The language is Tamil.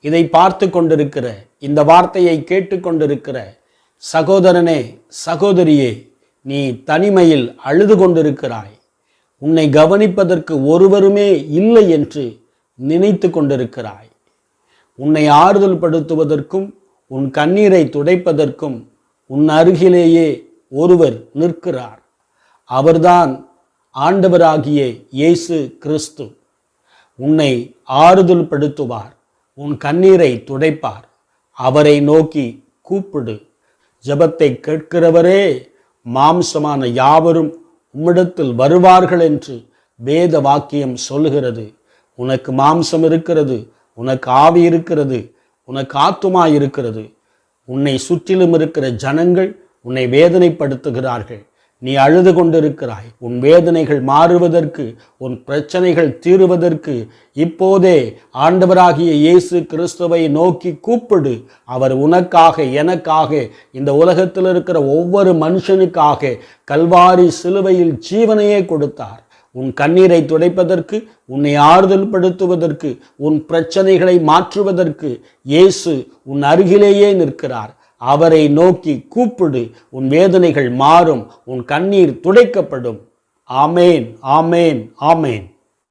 இதை பார்த்து கொண்டிருக்கிற இந்த வார்த்தையை கேட்டுக்கொண்டிருக்கிற சகோதரனே சகோதரியே நீ தனிமையில் அழுது கொண்டிருக்கிறாய். உன்னை கவனிப்பதற்கு ஒருவருமே இல்லை என்று நினைத்து கொண்டிருக்கிறாய். உன்னை ஆறுதல் படுத்துவதற்கும் உன் கண்ணீரை துடைப்பதற்கும் உன் அருகிலேயே ஒருவர் நிற்கிறார். அவர்தான் ஆண்டவராகிய இயேசு கிறிஸ்து. உன்னை ஆறுதல் படுத்துவார் உன் கண்ணீரை துடைப்பார். அவரை நோக்கி கூப்பிடு. ஜபத்தை கேட்கிறவரே மாம்சமான யாவரும் உம்மிடத்தில் வருவார்கள் என்று வேத வாக்கியம் சொல்லுகிறது. உனக்கு மாம்சம் இருக்கிறது உனக்கு ஆவி இருக்கிறது உனக்கு ஆத்துமா இருக்கிறது. உன்னை சுற்றிலும் இருக்கிற ஜனங்கள் உன்னை வேதனைப்படுத்துகிறார்கள். நீ அழுது கொண்டிருக்கிறாய். உன் வேதனைகள் மாறுவதற்கு உன் பிரச்சனைகள் தீருவதற்கு இப்போதே ஆண்டவராகிய இயேசு கிறிஸ்துவை நோக்கி கூப்பிடு. அவர் உனக்காக எனக்காக இந்த உலகத்தில் இருக்கிற ஒவ்வொரு மனுஷனுக்காக கல்வாரி சிலுவையில் ஜீவனையே கொடுத்தார். உன் கண்ணீரை துடைப்பதற்கு உன்னை ஆறுதல் படுத்துவதற்கு உன் பிரச்சனைகளை மாற்றுவதற்கு இயேசு உன் அருகிலேயே நிற்கிறார். அவரை நோக்கி கூப்பிடு உன் வேதனைகள் மாறும் உன் கண்ணீர் துடைக்கப்படும். ஆமேன் ஆமேன் ஆமேன்.